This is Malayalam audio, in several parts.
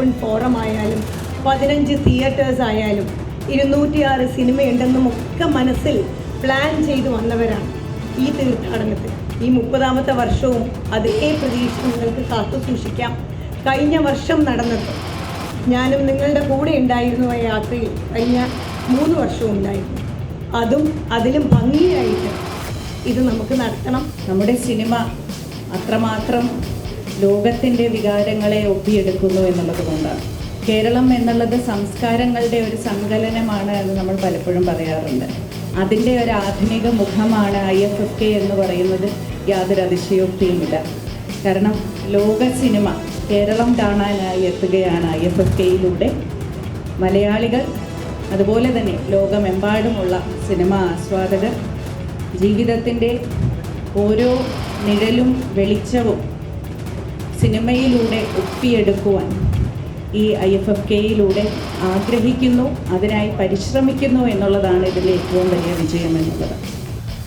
ഓപ്പൺ ഫോറം ആയാലും പതിനഞ്ച് തിയേറ്റേഴ്സ് ആയാലും ഇരുന്നൂറ്റിയാറ് സിനിമയുണ്ടെന്നും ഒക്കെ മനസ്സിൽ പ്ലാൻ ചെയ്ത് വന്നവരാണ് ഈ തീർത്ഥാടനത്തിൽ ഈ മുപ്പതാമത്തെ വർഷവും അതേ പ്രതീക്ഷ നിങ്ങൾക്ക് കാത്തു സൂക്ഷിക്കാം. കഴിഞ്ഞ വർഷം നടന്നത് ഞാനും നിങ്ങളുടെ കൂടെ ഉണ്ടായിരുന്നു ആ യാത്രയിൽ. കഴിഞ്ഞ മൂന്ന് വർഷവും ഉണ്ടായിരുന്നു. അതും അതിലും ഭംഗിയായിട്ട് ഇത് നമുക്ക് നടത്തണം. നമ്മുടെ സിനിമ അത്രമാത്രം ലോകത്തിന്റെ വികാരങ്ങളെ ഒപ്പിയെടുക്കുന്നു എന്നുള്ളത് കൊണ്ടാണ്. കേരളം എന്നുള്ളത് സംസ്കാരങ്ങളുടെ ഒരു സങ്കലനമാണ് എന്ന് നമ്മൾ പലപ്പോഴും പറയാറുണ്ട്. അതിന്റെ ഒരു ആധുനിക മുഖമാണ് ഐ എഫ് എഫ് കെ എന്ന് പറയുന്നത് യാതൊരു അതിശയോക്തിയുമില്ല. കാരണം ലോക സിനിമ കേരളം കാണാനായി എത്തുകയാണ് ഐ എഫ് എഫ് കെയിലൂടെ. മലയാളികൾ അതുപോലെ തന്നെ ലോകമെമ്പാടുമുള്ള സിനിമ ആസ്വാദകർ ജീവിതത്തിന്റെ ഓരോ നിഴലും വെളിച്ചവും സിനിമയിലൂടെ ഒപ്പിയെടുക്കുവാൻ ഈ ഐ എഫ് എഫ് കെയിലൂടെ ആഗ്രഹിക്കുന്നു അതിനായി പരിശ്രമിക്കുന്നു എന്നുള്ളതാണ് ഇതിന്റെ ഏറ്റവും വലിയ വിജയം എന്നുള്ളത്.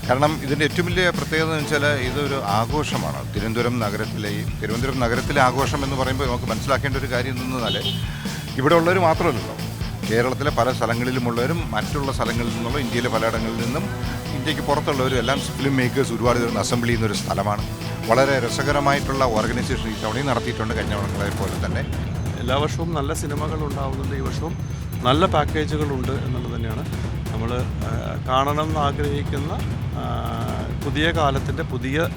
കാരണം ഇതിന്റെ ഏറ്റവും വലിയ പ്രത്യേകത എന്ന് വെച്ചാൽ ഇതൊരു ആഘോഷമാണ്. തിരുവനന്തപുരം നഗരത്തിലെ തിരുവനന്തപുരം നഗരത്തിലെ ആഘോഷം എന്ന് പറയുമ്പോൾ നമുക്ക് മനസ്സിലാക്കേണ്ട ഒരു കാര്യം എന്തെന്നാൽ ഇവിടെ ഉള്ളവർ മാത്രമല്ലല്ലോ. കേരളത്തിലെ പല സ്ഥലങ്ങളിലുമുള്ളവരും മറ്റുള്ള സ്ഥലങ്ങളിൽ നിന്നുള്ള ഇന്ത്യയിലെ പലയിടങ്ങളിൽ നിന്നും ഇന്ത്യയ്ക്ക് പുറത്തുള്ളവരും എല്ലാം ഫിലിം മേക്കേഴ്സ് ഒരുപാട് പേര് അസംബിൾ ചെയ്യുന്ന ഒരു സ്ഥലമാണ്. വളരെ രസകരമായിട്ടുള്ള ഓർഗനൈസേഷൻ ഈ തവണയും നടത്തിയിട്ടുണ്ട് കഴിഞ്ഞ വർഷങ്ങളെ പോലെ തന്നെ. എല്ലാ വർഷവും നല്ല സിനിമകൾ ഉണ്ടാവുന്നുണ്ട് ഈ വർഷവും. നല്ല പാക്കേജുകളുണ്ട് എന്നുള്ളത് തന്നെയാണ്. നമ്മൾ കാണണം എന്ന് ആഗ്രഹിക്കുന്ന പുതിയ കാലത്തിന്റെ പുതിയ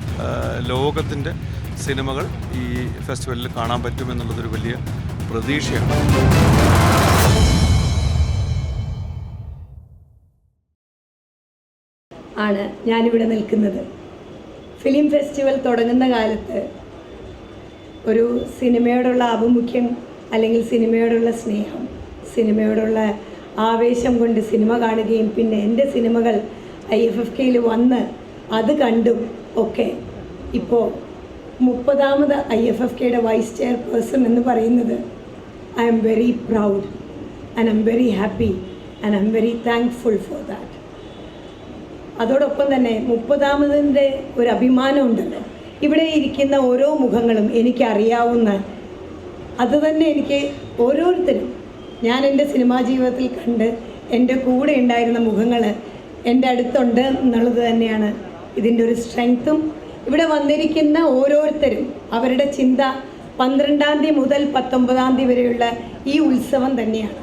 ലോകത്തിന്റെ സിനിമകൾ ഈ ഫെസ്റ്റിവലിൽ കാണാൻ പറ്റുമെന്നുള്ളതൊരു വലിയ പ്രതീക്ഷയാണ്. ആണ് ഞാനിവിടെ നിൽക്കുന്നത്. ഫിലിം ഫെസ്റ്റിവൽ തുടങ്ങുന്ന കാലത്ത് ഒരു സിനിമയോടുള്ള ആഭിമുഖ്യം അല്ലെങ്കിൽ സിനിമയോടുള്ള സ്നേഹം സിനിമയോടുള്ള ആവേശം കൊണ്ട് സിനിമ കാണുകയും പിന്നെ എന്റെ സിനിമകൾ ഐ എഫ് എഫ് കെയിൽ വന്ന് അത് കണ്ടും ഒക്കെ ഇപ്പോൾ മുപ്പതാമത് ഐ എഫ് എഫ് കെയുടെ വൈസ് ചെയർപേഴ്സൺ എന്ന് പറയുന്നത് I am very proud and I very happy and I very thankful for that. അതോടൊപ്പം തന്നെ മുപ്പതാമതിന്റെ ഒരു അഭിമാനമുണ്ടല്ലോ ഇവിടെ ഇരിക്കുന്ന ഓരോ മുഖങ്ങളും എനിക്കറിയാവുന്ന അത് തന്നെ എനിക്ക് ഓരോരുത്തരും ഞാൻ എന്റെ സിനിമാ ജീവിതത്തിൽ കണ്ട് എന്റെ കൂടെ ഉണ്ടായിരുന്ന മുഖങ്ങൾ എന്റെ അടുത്തുണ്ട് എന്നുള്ളത് തന്നെയാണ് ഇതിന്റെ ഒരു സ്ട്രെങ്ത്തും ഇവിടെ വന്നിരിക്കുന്ന ഓരോരുത്തരും അവരുടെ ചിന്ത പന്ത്രണ്ടാം തീയതി മുതൽ പത്തൊമ്പതാം തീയതി വരെയുള്ള ഈ ഉത്സവം തന്നെയാണ്.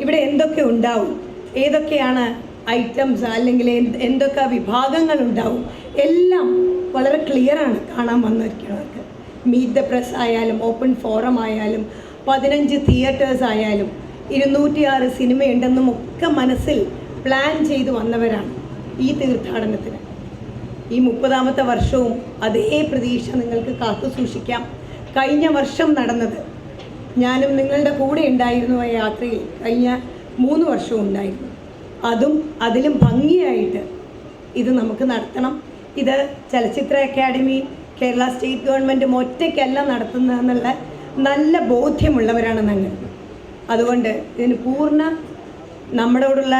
ഇവിടെ എന്തൊക്കെ ഉണ്ടാവും? ഏതൊക്കെയാണ് ഐറ്റംസ് അല്ലെങ്കിൽ എന്ത് എന്തൊക്കെ വിഭാഗങ്ങൾ ഉണ്ടാവും എല്ലാം വളരെ ക്ലിയറാണ് കാണാൻ വന്നിരിക്കുന്നവർക്ക്. മീറ്റ് ദ പ്രസ് ആയാലും ഓപ്പൺ ഫോറം ആയാലും പതിനഞ്ച് തിയേറ്റേഴ്സ് ആയാലും ഇരുന്നൂറ്റിയാറ് സിനിമയുണ്ടെന്നും ഒക്കെ മനസ്സിൽ പ്ലാൻ ചെയ്തു വന്നവരാണ് ഈ തീർത്ഥാടനത്തിന്. ഈ മുപ്പതാമത്തെ വർഷവും അതേ പ്രതീക്ഷ നിങ്ങൾക്ക് കാത്തു സൂക്ഷിക്കാം. കഴിഞ്ഞ വർഷം നടന്നത് ഞാനും നിങ്ങളുടെ കൂടെ ഉണ്ടായിരുന്നു ആ യാത്രയിൽ. കഴിഞ്ഞ മൂന്ന് വർഷവും ഉണ്ടായിരുന്നു. അതും അതിലും ഭംഗിയായിട്ട് ഇത് നമുക്ക് നടത്തണം. ഇത് ചലച്ചിത്ര അക്കാദമി കേരള സ്റ്റേറ്റ് ഗവൺമെന്റും ഒറ്റയ്ക്കല്ല നടത്തുന്നതെന്നുള്ള നല്ല ബോധ്യമുള്ളവരാണ് ഞങ്ങൾ. അതുകൊണ്ട് ഇതിന് പൂർണ നമ്മളോടുള്ള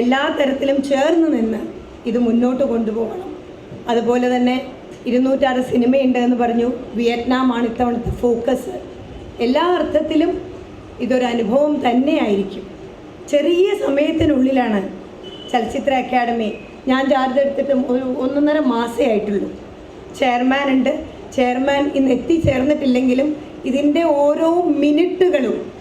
എല്ലാ തരത്തിലും ചേർന്ന് നിന്ന് ഇത് മുന്നോട്ട് കൊണ്ടുപോകണം. അതുപോലെ തന്നെ ഇരുന്നൂറ്റാറ് സിനിമയുണ്ട് എന്ന് പറഞ്ഞു. വിയറ്റ്നാം ആണ് ഇത്തവണത്തെ ഫോക്കസ് എല്ലാ അർത്ഥത്തിലും ഇതൊരു അനുഭവം തന്നെയായിരിക്കും. ചെറിയ സമയത്തിനുള്ളിലാണ് ചലച്ചിത്ര അക്കാദമി. ഞാൻ ചാർജ് എടുത്തിട്ട് ഒരു ഒന്നൊന്നര മാസേ ആയിട്ടുള്ളൂ. ചെയർമാൻ ഉണ്ട്. ചെയർമാൻ ഇന്ന് എത്തിച്ചേർന്നിട്ടില്ലെങ്കിലും ഇതിന്റെ ഓരോ മിനിറ്റുകളും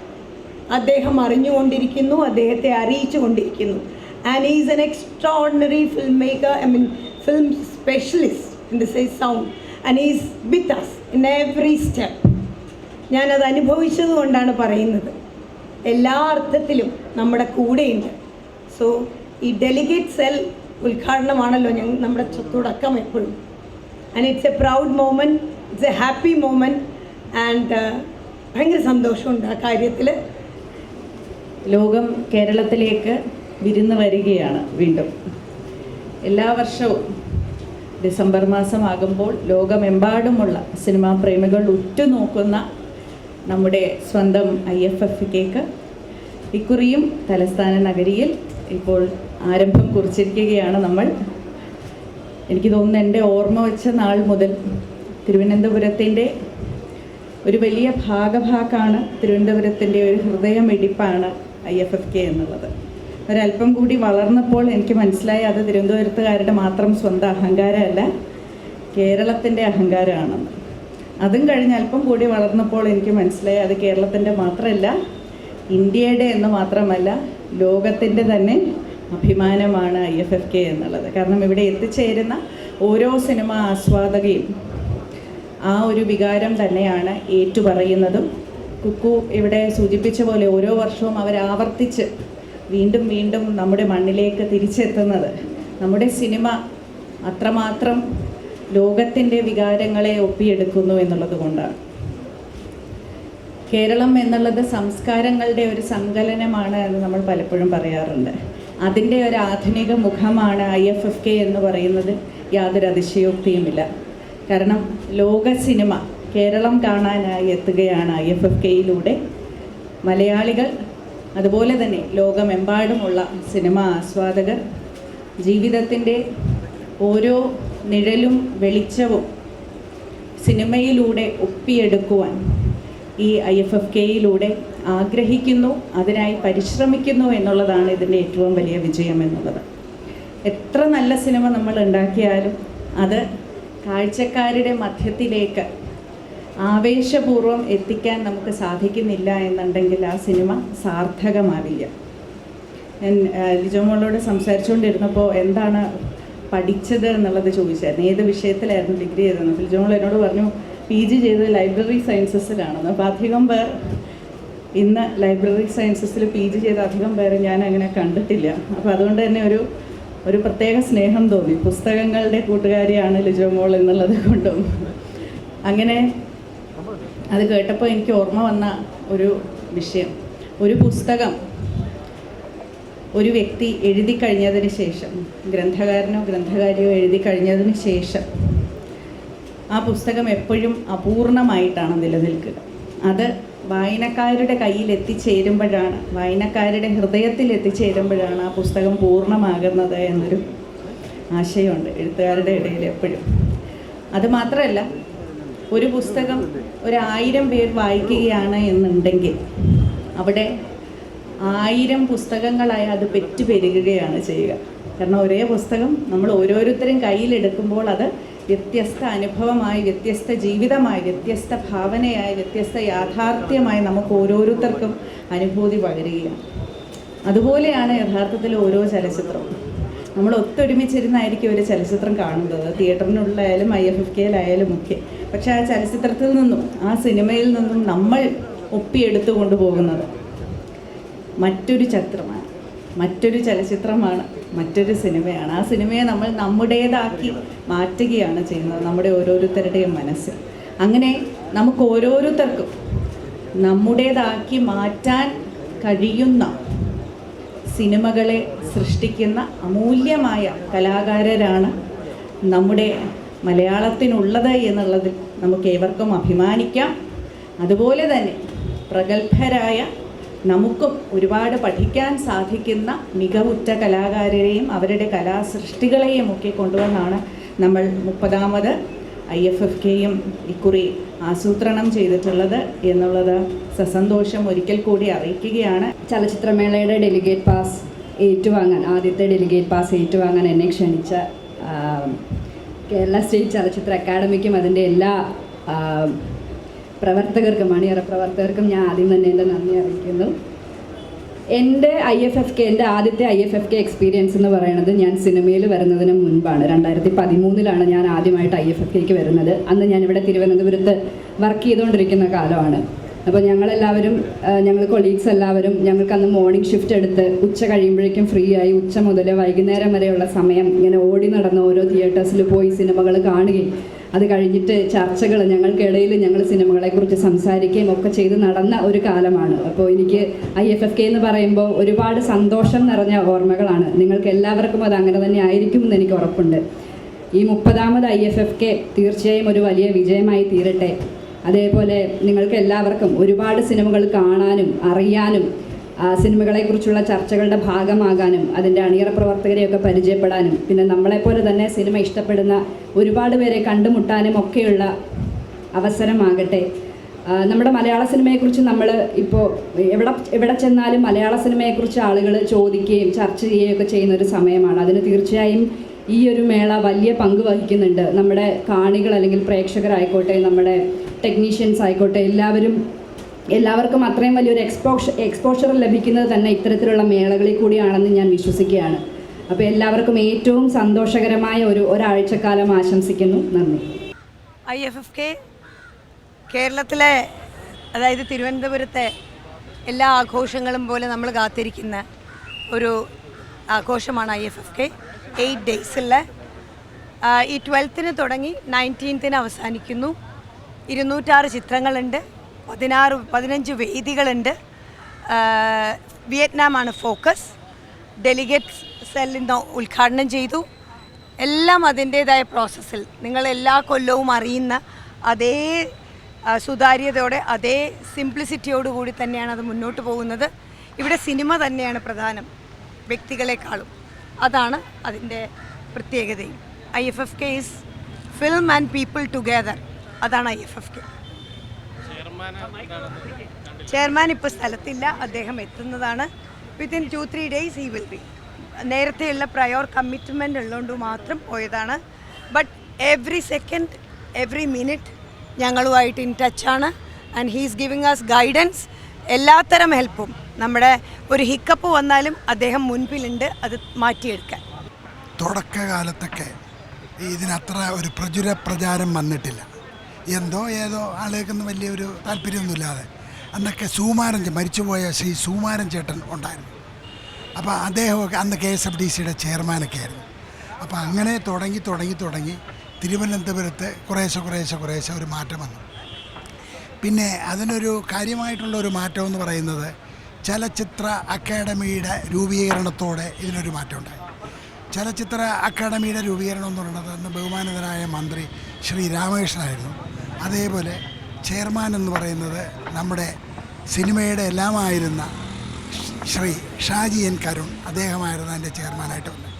അദ്ദേഹം അറിഞ്ഞുകൊണ്ടിരിക്കുന്നു അദ്ദേഹത്തെ അറിയിച്ചു കൊണ്ടിരിക്കുന്നു and is an extraordinary film maker I mean film specialist in the size sound. And is with us in every step. ഞാനത് അനുഭവിച്ചത് കൊണ്ടാണ് പറയുന്നത്. എല്ലാ അർത്ഥത്തിലും നമ്മുടെ കൂടെയുണ്ട്. സോ ഈ ഡെലിഗേറ്റ് സെൽ ഉദ്ഘാടനമാണല്ലോ ഞങ്ങൾ നമ്മുടെ തുടക്കം എപ്പോഴും. And it's a proud moment it's a happy moment and ഭയങ്കര സന്തോഷമുണ്ട് ആ കാര്യത്തിൽ ലോകം കേരളത്തിലേക്ക് വിരുന്ന് വരികയാണ് വീണ്ടും. എല്ലാ വർഷവും ഡിസംബർ മാസമാകുമ്പോൾ ലോകമെമ്പാടുമുള്ള സിനിമാ പ്രേമികൾ ഉറ്റുനോക്കുന്ന നമ്മുടെ സ്വന്തം ഐ എഫ് എഫിലേക്ക് ഇക്കുറിയും തലസ്ഥാന നഗരിയിൽ ഇപ്പോൾ ആരംഭം കുറിച്ചിരിക്കുകയാണ് നമ്മൾ. എനിക്ക് തോന്നുന്നു എന്റെ ഓർമ്മ വെച്ച നാൾ മുതൽ തിരുവനന്തപുരത്തിന്റെ ഒരു വലിയ ഭാഗഭാക്കാണ് തിരുവനന്തപുരത്തിന്റെ ഒരു ഹൃദയമിടിപ്പാണ് ഐ എഫ് എഫ് കെ എന്നുള്ളത്. ഒരല്പം കൂടി വളർന്നപ്പോൾ എനിക്ക് മനസ്സിലായി അത് തിരുവനന്തപുരത്തുകാരുടെ മാത്രം സ്വന്തം അഹങ്കാരമല്ല കേരളത്തിന്റെ അഹങ്കാരമാണെന്ന്. അതും കഴിഞ്ഞ് അല്പം കൂടി വളർന്നപ്പോൾ എനിക്ക് മനസ്സിലായി അത് കേരളത്തിന്റെ മാത്രമല്ല ഇന്ത്യയുടെ എന്ന് മാത്രമല്ല ലോകത്തിന്റെ തന്നെ അഭിമാനമാണ് ഐ എഫ് എഫ് കെ എന്നുള്ളത്. കാരണം ഇവിടെ എത്തിച്ചേരുന്ന ഓരോ സിനിമ ആസ്വാദകയും ആ ഒരു വികാരം തന്നെയാണ് ഏറ്റുപറയുന്നതും. കുക്കു ഇവിടെ സൂചിപ്പിച്ച പോലെ ഓരോ വർഷവും അവർ ആവർത്തിച്ച് വീണ്ടും വീണ്ടും നമ്മുടെ മണ്ണിലേക്ക് തിരിച്ചെത്തുന്നത്. നമ്മുടെ സിനിമ അത്രമാത്രം ലോകത്തിന്റെ വികാരങ്ങളെ ഒപ്പിയെടുക്കുന്നു എന്നുള്ളത് കൊണ്ടാണ്. കേരളം എന്നുള്ളത് സംസ്കാരങ്ങളുടെ ഒരു സങ്കലനമാണ് എന്ന് നമ്മൾ പലപ്പോഴും പറയാറുണ്ട്. അതിന്റെ ഒരു ആധുനിക മുഖമാണ് ഐ എഫ് എഫ് കെ എന്ന് പറയുന്നത്. യാതൊരു അതിശയോക്തിയുമില്ല. കാരണം ലോക സിനിമ കേരളം കാണാനായി എത്തുകയാണ് ഐ എഫ് എഫ് കെയിലൂടെ. മലയാളികൾ അതുപോലെ തന്നെ ലോകമെമ്പാടുമുള്ള സിനിമ ആസ്വാദകർ ജീവിതത്തിന്റെ ഓരോ നിഴലും വെളിച്ചവും സിനിമയിലൂടെ ഒപ്പിയെടുക്കുവാൻ ഈ ഐ എഫ് എഫ് കെയിലൂടെ ആഗ്രഹിക്കുന്നു അതിനായി പരിശ്രമിക്കുന്നു എന്നുള്ളതാണ് ഇതിന്റെ ഏറ്റവും വലിയ വിജയം എന്നുള്ളത്. എത്ര നല്ല സിനിമ നമ്മൾ ഉണ്ടാക്കിയാലും അത് കാഴ്ചക്കാരുടെ മധ്യത്തിലേക്ക് ആവേശപൂർവം എത്തിക്കാൻ നമുക്ക് സാധിക്കുന്നില്ല എന്നുണ്ടെങ്കിൽ ആ സിനിമ സാർത്ഥകമാവില്ല. ഞാൻ ലിജോമോളോട് ലിജോ സംസാരിച്ചുകൊണ്ടിരുന്നപ്പോൾ എന്താണ് പഠിച്ചത് എന്നുള്ളത് ചോദിച്ചായിരുന്നു. ഏത് വിഷയത്തിലായിരുന്നു ഡിഗ്രി ചെയ്തതെന്ന്. ഫിൽജോൾ എന്നോട് പറഞ്ഞു പി ജി ചെയ്തത് ലൈബ്രറി സയൻസസിലാണെന്ന്. അപ്പോൾ അധികം പേർ ഇന്ന് ലൈബ്രറി സയൻസസിൽ പി ജി ചെയ്ത അധികം പേരെ ഞാൻ അങ്ങനെ കണ്ടിട്ടില്ല. അപ്പോൾ അതുകൊണ്ട് തന്നെ ഒരു ഒരു പ്രത്യേക സ്നേഹം തോന്നി. പുസ്തകങ്ങളുടെ കൂട്ടുകാരിയാണ് ലിജോ മോൾ എന്നുള്ളത് കൊണ്ടും. അങ്ങനെ അത് കേട്ടപ്പോൾ എനിക്ക് ഓർമ്മ വന്ന ഒരു വിഷയം. ഒരു പുസ്തകം ഒരു വ്യക്തി എഴുതി കഴിഞ്ഞതിന് ശേഷം ഗ്രന്ഥകാരനോ ഗ്രന്ഥകാരിയോ എഴുതി കഴിഞ്ഞതിന് ശേഷം ആ പുസ്തകം എപ്പോഴും അപൂർണമായിട്ടാണ് നിലനിൽക്കുക. അത് വായനക്കാരുടെ കയ്യിൽ എത്തിച്ചേരുമ്പോഴാണ് വായനക്കാരുടെ ഹൃദയത്തിൽ എത്തിച്ചേരുമ്പോഴാണ് ആ പുസ്തകം പൂർണമാകുന്നത് എന്നൊരു ആശയമുണ്ട് എഴുത്തുകാരുടെ ഇടയിൽ എപ്പോഴും. അതുമാത്രമല്ല ഒരു പുസ്തകം ഒരായിരം പേർ വായിക്കുകയാണ് എന്നുണ്ടെങ്കിൽ അവിടെ ആയിരം പുസ്തകങ്ങളായി അത് പെറ്റുപെരുകുകയാണ് ചെയ്യുക. കാരണം ഒരേ പുസ്തകം നമ്മൾ ഓരോരുത്തരും കയ്യിലെടുക്കുമ്പോൾ അത് വ്യത്യസ്ത അനുഭവമായി വ്യത്യസ്ത ജീവിതമായി വ്യത്യസ്ത ഭാവനയായി വ്യത്യസ്ത യാഥാർത്ഥ്യമായി നമുക്ക് ഓരോരുത്തർക്കും അനുഭൂതി പകരുകയാണ്. അതുപോലെയാണ് യഥാർത്ഥത്തിൽ ഓരോ ചലച്ചിത്രവും. നമ്മൾ ഒത്തൊരുമിച്ചിരുന്നായിരിക്കും ഒരു ചലച്ചിത്രം കാണുന്നത്. തിയേറ്ററിനുള്ളിലായാലും ഐ എഫ് എഫ് കെയിലായാലും ഒക്കെ. പക്ഷേ ആ ചലച്ചിത്രത്തിൽ നിന്നും ആ സിനിമയിൽ നിന്നും നമ്മൾ ഒപ്പിയെടുത്തു കൊണ്ടുപോകുന്നത് മറ്റൊരു ചിത്രമാണ് മറ്റൊരു ചലച്ചിത്രമാണ് മറ്റൊരു സിനിമയാണ്. ആ സിനിമയെ നമ്മൾ നമ്മുടേതാക്കി മാറ്റുകയാണ് ചെയ്യുന്നത് നമ്മുടെ ഓരോരുത്തരുടെയും മനസ്സിൽ. അങ്ങനെ നമുക്ക് ഓരോരുത്തർക്കും നമ്മുടേതാക്കി മാറ്റാൻ കഴിയുന്ന സിനിമകളെ സൃഷ്ടിക്കുന്ന അമൂല്യമായ കലാകാരരാണ് നമ്മുടെ മലയാളത്തിനുള്ളത് എന്നുള്ളതിൽ നമുക്ക് ഏവർക്കും അഭിമാനിക്കാം. അതുപോലെ തന്നെ പ്രഗത്ഭരായ നമുക്കും ഒരുപാട് പഠിക്കാൻ സാധിക്കുന്ന മികവുറ്റ കലാകാരരെയും അവരുടെ കലാസൃഷ്ടികളെയും ഒക്കെ കൊണ്ടുവന്നാണ് നമ്മൾ മുപ്പതാമത് ഐ എഫ് എഫ് കെയും ഇക്കുറി ആസൂത്രണം ചെയ്തിട്ടുള്ളത് എന്നുള്ളത് സസന്തോഷം ഒരിക്കൽ കൂടി അറിയിക്കുകയാണ്. ചലച്ചിത്രമേളയുടെ ഡെലിഗേറ്റ് പാസ് ഏറ്റുവാങ്ങാൻ ആദ്യത്തെ ഡെലിഗേറ്റ് പാസ് ഏറ്റുവാങ്ങാൻ എന്നെ ക്ഷണിച്ച കേരള സ്റ്റേറ്റ് ചലച്ചിത്ര അക്കാദമിക്കും അതിന്റെ എല്ലാ പ്രവർത്തകർക്കും മണിയറ പ്രവർത്തകർക്കും ഞാൻ ആദ്യം തന്നെ എന്റെ നന്ദി അറിയിക്കുന്നു. എന്റെ ഐ എഫ് എഫ് കെ എന്റെ ആദ്യത്തെ I F F K experience എന്ന് പറയുന്നത് ഞാൻ സിനിമയിൽ വരുന്നതിന് മുൻപാണ്. രണ്ടായിരത്തി പതിമൂന്നിലാണ് ഞാൻ ആദ്യമായിട്ട് ഐ എഫ് എഫ് കെക്ക് വരുന്നത്. അന്ന് ഞാനിവിടെ തിരുവനന്തപുരത്ത് വർക്ക് ചെയ്തുകൊണ്ടിരിക്കുന്ന കാലമാണ്. അപ്പോൾ ഞങ്ങളെല്ലാവരും ഞങ്ങൾ കൊളീഗ്സ് എല്ലാവരും ഞങ്ങൾക്ക് അന്ന് മോർണിംഗ് ഷിഫ്റ്റ് എടുത്ത് ഉച്ച കഴിയുമ്പോഴേക്കും ഫ്രീ ആയി ഉച്ച മുതൽ വൈകുന്നേരം വരെയുള്ള സമയം ഇങ്ങനെ ഓടി നടന്ന് ഓരോ തിയേറ്റേഴ്സിൽ പോയി സിനിമകൾ കാണുകയും അത് കഴിഞ്ഞിട്ട് ചർച്ചകൾ ഞങ്ങൾക്കിടയിൽ ഞങ്ങൾ സിനിമകളെക്കുറിച്ച് സംസാരിക്കുകയും ഒക്കെ ചെയ്ത് നടന്ന ഒരു കാലമാണ്. അപ്പോൾ എനിക്ക് ഐ എഫ് എഫ് കെ എന്ന് പറയുമ്പോൾ ഒരുപാട് സന്തോഷം നിറഞ്ഞ ഓർമ്മകളാണ്. നിങ്ങൾക്ക് എല്ലാവർക്കും അത് അങ്ങനെ തന്നെ ആയിരിക്കും എന്ന് എനിക്ക് ഉറപ്പുണ്ട്. ഈ മുപ്പതാമത് ഐ എഫ് എഫ് കെ തീർച്ചയായും ഒരു വലിയ വിജയമായി തീരട്ടെ. അതേപോലെ നിങ്ങൾക്ക് എല്ലാവർക്കും ഒരുപാട് സിനിമകൾ കാണാനും അറിയാനും സിനിമകളെക്കുറിച്ചുള്ള ചർച്ചകളുടെ ഭാഗമാകാനും അതിന്റെ അണിയറ പ്രവർത്തകരെയൊക്കെ പരിചയപ്പെടാനും പിന്നെ നമ്മളെപ്പോലെ തന്നെ സിനിമ ഇഷ്ടപ്പെടുന്ന ഒരുപാട് പേരെ കണ്ടുമുട്ടാനും ഒക്കെയുള്ള അവസരമാകട്ടെ. നമ്മുടെ മലയാള സിനിമയെക്കുറിച്ച് നമ്മൾ ഇപ്പോൾ എവിടെ എവിടെ ചെന്നാലും മലയാള സിനിമയെക്കുറിച്ച് ആളുകൾ ചോദിക്കുകയും ചർച്ച ചെയ്യുകയും ഒക്കെ ചെയ്യുന്ന ഒരു സമയമാണ്. അതിന് തീർച്ചയായും ഈ ഒരു മേള വലിയ പങ്ക് വഹിക്കുന്നുണ്ട്. നമ്മുടെ കാണികൾ അല്ലെങ്കിൽ പ്രേക്ഷകരായിക്കോട്ടെ നമ്മുടെ ടെക്നീഷ്യൻസ് ആയിക്കോട്ടെ എല്ലാവരും എല്ലാവർക്കും അത്രയും വലിയൊരു എക്സ്പോഷ എക്സ്പോഷർ ലഭിക്കുന്നത് തന്നെ ഇത്തരത്തിലുള്ള മേളകളിൽ കൂടിയാണെന്ന് ഞാൻ വിശ്വസിക്കുകയാണ്. അപ്പോൾ എല്ലാവർക്കും ഏറ്റവും സന്തോഷകരമായ ഒരു ഒരാഴ്ചക്കാലം ആശംസിക്കുന്നു. നന്ദി. ഐ എഫ് എഫ് കെ കേരളത്തിലെ അതായത് തിരുവനന്തപുരത്തെ എല്ലാ ആഘോഷങ്ങളും പോലെ നമ്മൾ കാത്തിരിക്കുന്ന ഒരു ആഘോഷമാണ് I F F K. Eight ഡേയ്സുള്ള ഈ ട്വൽത്തിന് തുടങ്ങി നയന്റീൻത്തിന് അവസാനിക്കുന്നു. ഇരുന്നൂറ്റാറ് ചിത്രങ്ങളുണ്ട്. പതിനാറ് പതിനഞ്ച് വേദികളുണ്ട്. വിയറ്റ്നാമാണ് ഫോക്കസ്. ഡെലിഗേറ്റ്സ് സെല്ലിന്ന് ഉദ്ഘാടനം ചെയ്തു. എല്ലാം അതിന്റേതായ പ്രോസസ്സിൽ. നിങ്ങൾ എല്ലാ കൊല്ലവും അറിയുന്ന അതേ സുതാര്യതയോടെ അതേ സിംപ്ലിസിറ്റിയോടുകൂടി തന്നെയാണ് അത് മുന്നോട്ട് പോകുന്നത്. ഇവിടെ സിനിമ തന്നെയാണ് പ്രധാനം. വ്യക്തികളെക്കാളും. അതാണ് അതിന്റെ പ്രത്യേകതയും. I F F K is film and people together അതാണ് I F F K. Chairman ഇപ്പോൾ സ്ഥലത്തില്ല. അദ്ദേഹം എത്തുന്നതാണ്. Within two three days he will be നേരത്തെയുള്ള പ്രയോർ കമ്മിറ്റ്മെന്റ് ഉള്ളതുകൊണ്ട് മാത്രം പോയതാണ്. But every second every minute ഞങ്ങളുമായിട്ട് in ടച്ചാണ് and he's giving us guidance എല്ലാത്തരം ഹെൽപ്പും നമ്മുടെ ഒരു ഹിക്കപ്പ് വന്നാലും അദ്ദേഹം മുൻപിലുണ്ട്. അത് മാറ്റിയെടുക്കാൻ. തുടക്കകാലത്തൊക്കെ ഇതിനത്ര ഒരു പ്രചുര പ്രചാരം വന്നിട്ടില്ല. എന്തോ ഏതോ ആളുകൾക്കൊന്നും വലിയൊരു താല്പര്യമൊന്നുമില്ലാതെ. അന്നൊക്കെ സൂമാരൻ മരിച്ചുപോയ ശ്രീ സൂമാരൻ ചേട്ടൻ ഉണ്ടായിരുന്നു. അപ്പോൾ അദ്ദേഹമൊക്കെ അന്ന് കെ എസ് എഫ് ഡി സിയുടെ ചെയർമാനൊക്കെ ആയിരുന്നു. അപ്പോൾ അങ്ങനെ തുടങ്ങി തുടങ്ങി തുടങ്ങി തിരുവനന്തപുരത്ത് കുറേശ്ശെ കുറേശ്ശെ കുറേശ്ശെ ഒരു മാറ്റം വന്നു. പിന്നെ അതിനൊരു കാര്യമായിട്ടുള്ള ഒരു മാറ്റം എന്ന് പറയുന്നത് ചലച്ചിത്ര അക്കാഡമിയുടെ രൂപീകരണത്തോടെ ഇതിനൊരു മാറ്റമുണ്ടായി ചലച്ചിത്ര അക്കാഡമിയുടെ രൂപീകരണം എന്ന് പറയുന്നത് അന്ന് ബഹുമാനിതരായ മന്ത്രി ശ്രീ രാമകൃഷ്ണനായിരുന്നു. അതേപോലെ ചെയർമാൻ എന്ന് പറയുന്നത് നമ്മുടെ സിനിമയുടെ എല്ലാമായിരുന്ന ശ്രീ ഷാജി എൻ കരുൺ അദ്ദേഹമായിരുന്നു അതിന്റെ ചെയർമാനായിട്ട് വന്നത്.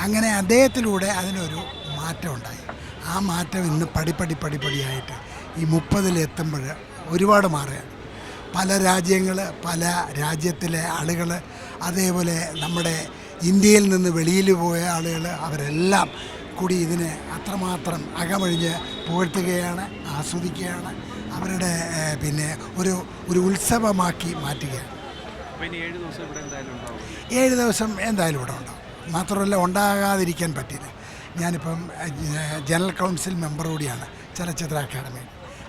അങ്ങനെ അദ്ദേഹത്തിലൂടെ അതിനൊരു മാറ്റമുണ്ടായി. ആ മാറ്റം ഇന്ന് പടിപ്പടി പടിപ്പടിയായിട്ട് ഈ മുപ്പതിലെത്തുമ്പോൾ ഒരുപാട് മാറുകയാണ്. പല രാജ്യങ്ങൾ പല രാജ്യത്തിലെ ആളുകൾ അതേപോലെ നമ്മുടെ ഇന്ത്യയിൽ നിന്ന് വെളിയിൽ പോയ ആളുകൾ അവരെല്ലാം കൂടി ഇതിനെ അത്രമാത്രം അകമഴിഞ്ഞ് പുകഴ്ത്തുകയാണ് ആസ്വദിക്കുകയാണ് അവരുടെ പിന്നെ ഒരു ഒരു ഉത്സവമാക്കി മാറ്റുകയാണ്. ഏഴ് ദിവസം എന്തായാലും ഇവിടെ ഉണ്ടാവും. മാത്രമല്ല ഉണ്ടാകാതിരിക്കാൻ പറ്റില്ല. ഞാനിപ്പം ജനറൽ കൗൺസിൽ മെമ്പർ കൂടിയാണ് ചലച്ചിത്ര അക്കാദമി.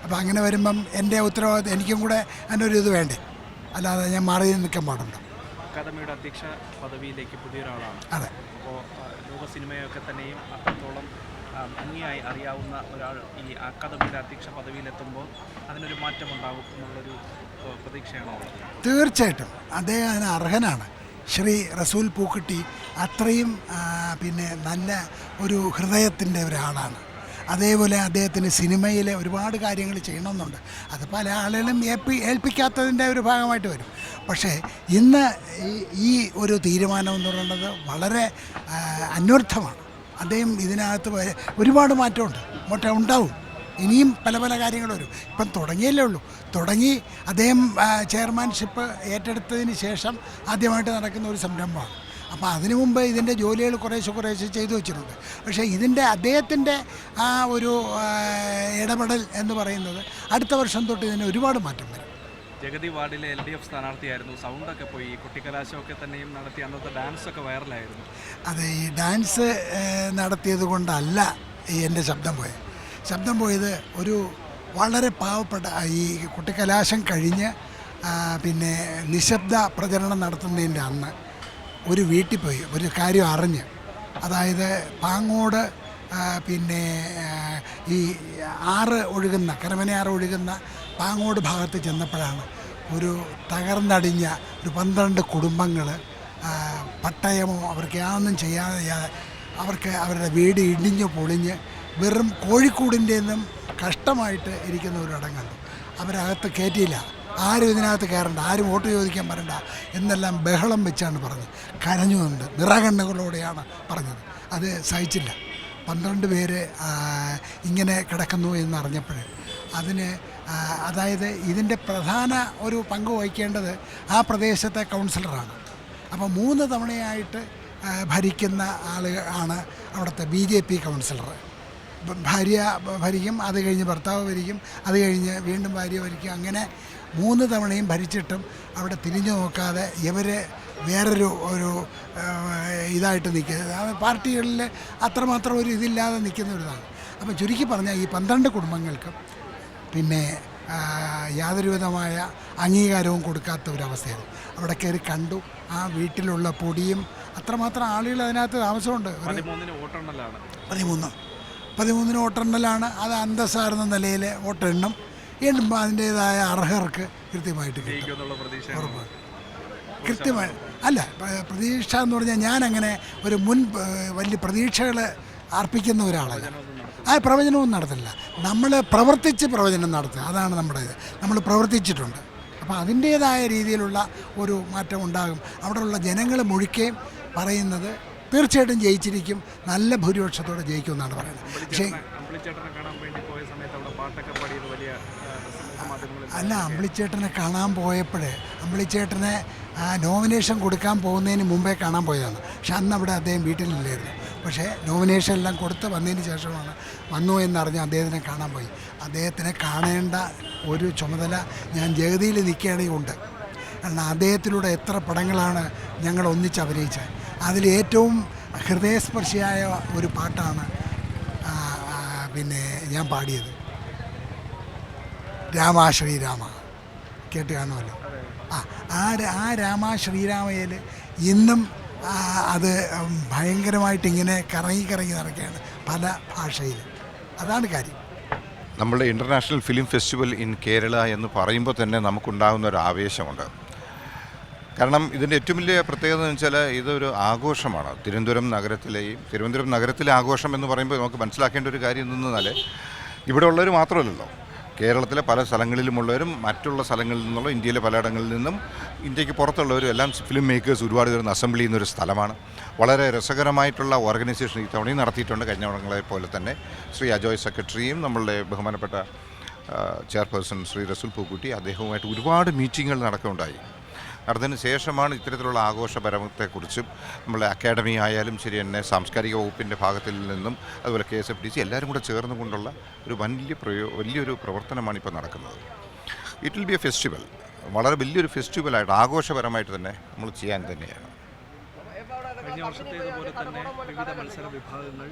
അപ്പോൾ അങ്ങനെ വരുമ്പം എന്റെ ഉത്തരവാദിത്വം എനിക്കും കൂടെ അതിന്റെ ഒരു ഇത് വേണ്ടേ? അല്ലാതെ ഞാൻ മാറി നിൽക്കാൻ പാടുണ്ടോ? അക്കാദമിയുടെ അധ്യക്ഷ പദവിയിലേക്ക് പുതിയൊരാളാണ്. അതെ. അപ്പോൾ ലോക സിനിമയൊക്കെ തന്നെയും അത്രത്തോളം ഭംഗിയായി അറിയാവുന്ന ഒരാൾ ഈ അക്കാദമിയുടെ അധ്യക്ഷ പദവിയിലെത്തുമ്പോൾ അതിനൊരു മാറ്റം ഉണ്ടാകും എന്നുള്ളൊരു പ്രതീക്ഷയാണ് തീർച്ചയായിട്ടും. അദ്ദേഹം അതിന് അർഹനാണ്. ശ്രീ റസൂൽ പൂക്കുട്ടി അത്രയും പിന്നെ നല്ല ഒരു ഹൃദയത്തിന്റെ ഒരാളാണ്. അതേപോലെ അദ്ദേഹത്തിന് സിനിമയിലെ ഒരുപാട് കാര്യങ്ങൾ ചെയ്യണമെന്നുണ്ട്. അത് പല ആളുകളും ഏൽപ്പി ഏൽപ്പിക്കാത്തതിന്റെ ഒരു ഭാഗമായിട്ട് വരും. പക്ഷേ ഇന്ന് ഈ- ഒരു തീരുമാനം എന്ന് പറയുന്നത് വളരെ അന്വർത്ഥമാണ്. അദ്ദേഹം ഇതിനകത്ത് ഒരുപാട് മാറ്റമുണ്ട്. മറ്റേ ഉണ്ടാവും. ഇനിയും പല പല കാര്യങ്ങൾ വരും. ഇപ്പം തുടങ്ങിയല്ലേ ഉള്ളൂ. തുടങ്ങി അദ്ദേഹം ചെയർമാൻഷിപ്പ് ഏറ്റെടുത്തതിന് ശേഷം ആദ്യമായിട്ട് നടക്കുന്ന ഒരു സംരംഭമാണ്. അപ്പോൾ അതിനു മുമ്പ് ഇതിന്റെ ജോലികൾ കുറേശ്ശെ കുറേശ്ശെ ചെയ്തു വെച്ചിട്ടുണ്ട്. പക്ഷേ ഇതിന്റെ അദ്ദേഹത്തിന്റെ ആ ഒരു ഇടപെടൽ എന്ന് പറയുന്നത് അടുത്ത വർഷം തൊട്ട് ഇതിന് ഒരുപാട് മാറ്റം വരും. ജഗതി വാർഡിലെ എൽ ഡി എഫ് സ്ഥാനാർത്ഥിയായിരുന്നു. സൗണ്ടൊക്കെ പോയി. കുട്ടിക്കലാശമൊക്കെ തന്നെയും നടത്തി അന്നത്തെ ഡാൻസൊക്കെ വൈറലായിരുന്നു. അതെ ഈ ഡാൻസ് നടത്തിയത് കൊണ്ടല്ല ഈ എന്റെ ശബ്ദം പോയത്. ശബ്ദം പോയത് ഒരു വളരെ പാവപ്പെട്ട ഈ കുട്ടിക്കലാശം കഴിഞ്ഞ് പിന്നെ നിശബ്ദ പ്രചരണം നടത്തുന്നതിന്റെ അന്ന് ഒരു വീട്ടിൽ പോയി ഒരു കാര്യം അറിഞ്ഞ്. അതായത് പാങ്ങോട് പിന്നെ ഈ ആറ് ഒഴുകുന്ന കരമനയാറ് ഒഴുകുന്ന പാങ്ങോട് ഭാഗത്ത് ചെന്നപ്പോഴാണ് ഒരു തകർന്നടിഞ്ഞ ഒരു പന്ത്രണ്ട് കുടുംബങ്ങൾ പട്ടയമോ അവർക്ക് യാതൊന്നും ചെയ്യാതെ അവർക്ക് അവരുടെ വീട് ഇടിഞ്ഞ് പൊളിഞ്ഞ് വെറും കോഴിക്കൂടിന്റെ നിന്നും കഷ്ടമായിട്ട് ഇരിക്കുന്ന ഒരു ഇടം കണ്ടു. അവരകത്ത് കയറ്റിയില്ല. ആരും ഇതിനകത്ത് കയറണ്ട ആരും വോട്ട് ചോദിക്കാൻ വരണ്ട എന്നെല്ലാം ബഹളം വെച്ചാണ് പറഞ്ഞത്. കരഞ്ഞുകൊണ്ട് നിറകണ്ണുകളോടെയാണ് പറഞ്ഞത്. അത് സഹിച്ചില്ല. പന്ത്രണ്ട് പേര് ഇങ്ങനെ കിടക്കുന്നു എന്നറിഞ്ഞപ്പോൾ അതിന് അതായത് ഇതിന്റെ പ്രധാന ഒരു പങ്ക് വഹിക്കേണ്ടത് ആ പ്രദേശത്തെ കൗൺസിലറാണ്. അപ്പോൾ മൂന്ന് തവണയായിട്ട് ഭരിക്കുന്ന ആളുകൾ ആണ് അവിടുത്തെ ബി ജെ പി കൗൺസിലർ. ഭാര്യ ഭരിക്കും അത് കഴിഞ്ഞ് ഭർത്താവ് ഭരിക്കും അത് കഴിഞ്ഞ് വീണ്ടും ഭാര്യ ഭരിക്കും. അങ്ങനെ മൂന്ന് തവണയും ഭരിച്ചിട്ടും അവിടെ തിരിഞ്ഞു നോക്കാതെ ഇവർ വേറൊരു ഒരു ഇതായിട്ട് നിൽക്കുക അത് പാർട്ടികളിൽ അത്രമാത്രം ഒരു ഇതില്ലാതെ നിൽക്കുന്ന ഒരു അപ്പോൾ ചുരുക്കി പറഞ്ഞാൽ ഈ പന്ത്രണ്ട് കുടുംബങ്ങൾക്കും പിന്നെ യാതൊരു വിധമായ അംഗീകാരവും കൊടുക്കാത്ത ഒരവസ്ഥയായിരുന്നു. അവിടെ കയറി കണ്ടു. ആ വീട്ടിലുള്ള പൊടിയും അത്രമാത്രം ആളുകൾ അതിനകത്ത് താമസമുണ്ട്. പതിമൂന്ന്. പതിമൂന്നിന് വോട്ടെണ്ണലാണ്. അത് അന്തസ്സാർന്ന നിലയിൽ വോട്ടെണ്ണം. എണ്ണുമ്പോൾ അതിന്റേതായ അർഹർക്ക് കൃത്യമായിട്ട് കിട്ടും. കൃത്യമായി. അല്ല പ്രതീക്ഷ എന്ന് പറഞ്ഞാൽ ഞാനങ്ങനെ ഒരു മുൻ വലിയ പ്രതീക്ഷകൾ അർപ്പിക്കുന്ന ഒരാളല്ല. ആ പ്രവചനവും നടത്തില്ല. നമ്മൾ പ്രവർത്തിച്ച് പ്രവചനം നടത്തുക. അതാണ് നമ്മുടെ ഇത്. നമ്മൾ പ്രവർത്തിച്ചിട്ടുണ്ട്. അപ്പോൾ അതിന്റേതായ രീതിയിലുള്ള ഒരു മാറ്റം ഉണ്ടാകും. അവിടെയുള്ള ജനങ്ങൾ മുഴുക്കുകയും പറയുന്നത് തീർച്ചയായിട്ടും ജയിച്ചിരിക്കും. നല്ല ഭൂരിപക്ഷത്തോടെ ജയിക്കും എന്നാണ് പറയുന്നത്. പക്ഷേ അല്ല അമ്പിളിച്ചേട്ടനെ കാണാൻ പോയപ്പോഴേ അമ്പിളിച്ചേട്ടനെ നോമിനേഷൻ കൊടുക്കാൻ പോകുന്നതിന് മുമ്പേ കാണാൻ പോയതാണ്. പക്ഷെ അന്ന് അവിടെ അദ്ദേഹം വീട്ടിലില്ലായിരുന്നു. പക്ഷേ നോമിനേഷൻ എല്ലാം കൊടുത്ത് വന്നതിന് ശേഷമാണ് വന്നു എന്നറിഞ്ഞ് അദ്ദേഹത്തിനെ കാണാൻ പോയി. അദ്ദേഹത്തിനെ കാണേണ്ട ഒരു ചുമതല ഞാൻ ജഗതിയിൽ നിൽക്കുകയാണെങ്കിൽ ഉണ്ട്. കാരണം അദ്ദേഹത്തിലൂടെ എത്ര പടങ്ങളാണ് ഞങ്ങൾ ഒന്നിച്ച് അഭിനയിച്ചത്. അതിൽ ഏറ്റവും ഹൃദയസ്പർശിയായ ഒരു പാട്ടാണ് പിന്നെ ഞാൻ പാടിയത്. രാമ ശ്രീരാമ. കേട്ട് കാണുമല്ലോ. ആ ആ രാമ ശ്രീരാമയിൽ ഇന്നും അത് ഭയങ്കരമായിട്ട് ഇങ്ങനെ കറങ്ങി കറങ്ങി നടക്കുകയാണ് പല ഭാഷയിൽ അതാണ് കാര്യം. നമ്മുടെ international film festival in Kerala എന്ന് പറയുമ്പോൾ തന്നെ നമുക്കുണ്ടാകുന്ന ഒരു ആവേശമുണ്ട്. കാരണം ഇതിന്റെ ഏറ്റവും വലിയ പ്രത്യേകത എന്ന് വെച്ചാൽ ഇതൊരു ആഘോഷമാണ്. തിരുവനന്തപുരം നഗരത്തിലെയും തിരുവനന്തപുരം നഗരത്തിലെ ആഘോഷം എന്ന് പറയുമ്പോൾ നമുക്ക് മനസ്സിലാക്കേണ്ട ഒരു കാര്യം എന്തെന്നാൽ ഇവിടെ ഉള്ളവർ മാത്രമല്ലല്ലോ. കേരളത്തിലെ പല സ്ഥലങ്ങളിലുമുള്ളവരും മറ്റുള്ള സ്ഥലങ്ങളിൽ നിന്നുള്ള ഇന്ത്യയിലെ പലയിടങ്ങളിൽ നിന്നും ഇന്ത്യയ്ക്ക് പുറത്തുള്ളവരും എല്ലാം ഫിലിം മേക്കേഴ്സ് ഒരുപാട് പേര് അസംബിൾ ചെയ്യുന്ന ഒരു സ്ഥലമാണ്. വളരെ രസകരമായിട്ടുള്ള ഓർഗനൈസേഷൻ ഈ തവണയും നടത്തിയിട്ടുണ്ട് കഴിഞ്ഞ പോലെ തന്നെ. ശ്രീ അജോയ് സെക്രട്ടറിയും നമ്മളുടെ ബഹുമാനപ്പെട്ട ചെയർപേഴ്സൺ ശ്രീ റസുൽ പൂക്കുട്ടി അദ്ദേഹവുമായിട്ട് ഒരുപാട് മീറ്റിങ്ങുകൾ നടക്കുകയുണ്ടായി. നടന്നതിന് ശേഷമാണ് ഇത്തരത്തിലുള്ള ആഘോഷപരമത്തെക്കുറിച്ചും നമ്മളെ അക്കാഡമി ആയാലും ശരി തന്നെ സാംസ്കാരിക വകുപ്പിന്റെ ഭാഗത്തിൽ നിന്നും അതുപോലെ K S F D C എല്ലാവരും കൂടെ ചേർന്നുകൊണ്ടുള്ള ഒരു വലിയ പ്രയോ വലിയൊരു പ്രവർത്തനമാണ് ഇപ്പോൾ നടക്കുന്നത്. It will be a festival വളരെ വലിയൊരു ഫെസ്റ്റിവലായിട്ട് ആഘോഷപരമായിട്ട് തന്നെ നമ്മൾ ചെയ്യാൻ തന്നെയാണ്. കഴിഞ്ഞ തന്നെ വിവിധ മത്സര വിഭാഗങ്ങൾ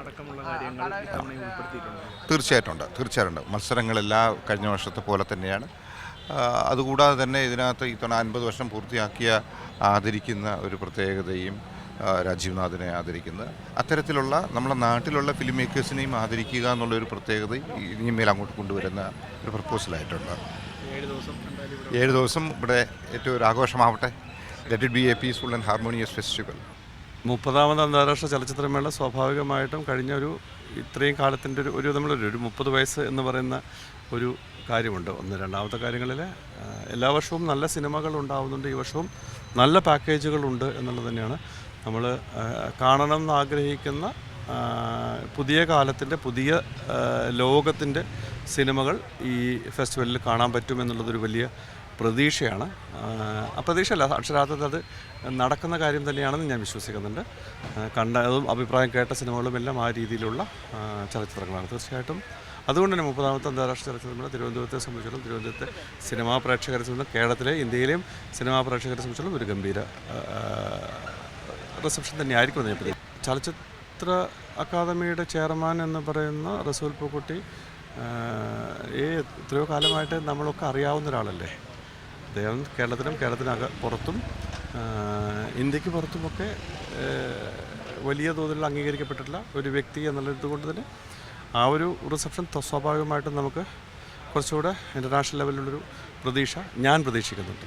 അടക്കമുള്ള കാര്യങ്ങൾ ഇത്തവണയും ഉൾപ്പെടുത്തിയിട്ടുണ്ട്. തീർച്ചയായിട്ടും ഉണ്ട് തീർച്ചയായിട്ടും ഉണ്ട്. മത്സരങ്ങളെല്ലാം കഴിഞ്ഞ വർഷത്തെ പോലെ തന്നെയാണ്. അതുകൂടാതെ തന്നെ ഇതിനകത്ത് ഇത്തവണ അൻപത് വർഷം പൂർത്തിയാക്കിയ ആദരിക്കുന്ന ഒരു പ്രത്യേകതയും രാജീവ്നാഥിനെ ആദരിക്കുന്ന ആദരിക്കുന്നത് അത്തരത്തിലുള്ള നമ്മുടെ നാട്ടിലുള്ള ഫിലിം മേക്കേഴ്സിനെയും ആദരിക്കുക എന്നുള്ളൊരു പ്രത്യേകത ഇനിമേൽ അങ്ങോട്ട് കൊണ്ടുവരുന്ന ഒരു പ്രപ്പോസലായിട്ടുണ്ട് ഏഴ് ദിവസം ഇവിടെ ഏറ്റവും ഒരു ആഘോഷമാവട്ടെ. Let it be a peaceful and harmonious festival മുപ്പതാമത് അന്താരാഷ്ട്ര ചലച്ചിത്രമേള സ്വാഭാവികമായിട്ടും കഴിഞ്ഞ ഒരു ഇത്രയും കാലത്തിന്റെ ഒരു ഒരു നമ്മളൊരു ഒരു മുപ്പത് വയസ്സ് എന്ന് പറയുന്ന ഒരു കാര്യമുണ്ട്. ഒന്ന് രണ്ടാമത്തെ കാര്യങ്ങളിൽ എല്ലാ വർഷവും നല്ല സിനിമകൾ ഉണ്ടാവുന്നുണ്ട്. ഈ വർഷവും നല്ല പാക്കേജുകളുണ്ട് എന്നുള്ളത് തന്നെയാണ്. നമ്മൾ കാണണം എന്ന് ആഗ്രഹിക്കുന്ന പുതിയ കാലത്തിന്റെ പുതിയ ലോകത്തിന്റെ സിനിമകൾ ഈ ഫെസ്റ്റിവലിൽ കാണാൻ പറ്റും പറ്റുമെന്നുള്ളതൊരു വലിയ പ്രതീക്ഷയാണ്. പ്രതീക്ഷയല്ല അക്ഷരാർത്ഥത്തിൽ അത് നടക്കുന്ന കാര്യം തന്നെയാണെന്ന് ഞാൻ വിശ്വസിക്കുന്നുണ്ട്. കണ്ട കണ്ടതും അഭിപ്രായം കേട്ട സിനിമകളും എല്ലാം ആ രീതിയിലുള്ള ചലച്ചിത്രങ്ങളാണ്. തീർച്ചയായിട്ടും അതുകൊണ്ട് തന്നെ മുപ്പതാമത്തെ അന്താരാഷ്ട്ര ചലച്ചിത്രമേള തിരുവനന്തപുരത്തെ സംബന്ധിച്ചിടത്തോളം തിരുവനന്തപുരത്തെ സിനിമാ പ്രേക്ഷകരെ സംബന്ധിച്ചും കേരളത്തിലെ ഇന്ത്യയിലെയും സിനിമാ പ്രേക്ഷകരെ സംബന്ധിച്ചിടത്തോളം ഒരു ഗംഭീര റിസപ്ഷൻ റിസപ്ഷൻ തന്നെയായിരിക്കും ഞാൻ ചലച്ചിത്ര അക്കാദമിയുടെ ചെയർമാൻ എന്ന് പറയുന്ന റസൂൽ പൂക്കുട്ടി ഈ എത്രയോ കാലമായിട്ട് നമ്മളൊക്കെ അറിയാവുന്ന ഒരാളല്ലേ? അദ്ദേഹം കേരളത്തിലും കേരളത്തിനക പുറത്തും ഇന്ത്യയ്ക്ക് പുറത്തുമൊക്കെ വലിയ തോതിൽ അംഗീകരിക്കപ്പെട്ടിട്ടുള്ള ഒരു വ്യക്തി എന്നുള്ളത് കൊണ്ട് തന്നെ ആ ഒരു റിസപ്ഷൻ സ്വാഭാവികമായിട്ടും നമുക്ക് കുറച്ചുകൂടെ ഇന്റർനാഷണൽ ലെവലിലുള്ളൊരു പ്രതീക്ഷ ഞാൻ പ്രതീക്ഷിക്കുന്നുണ്ട്.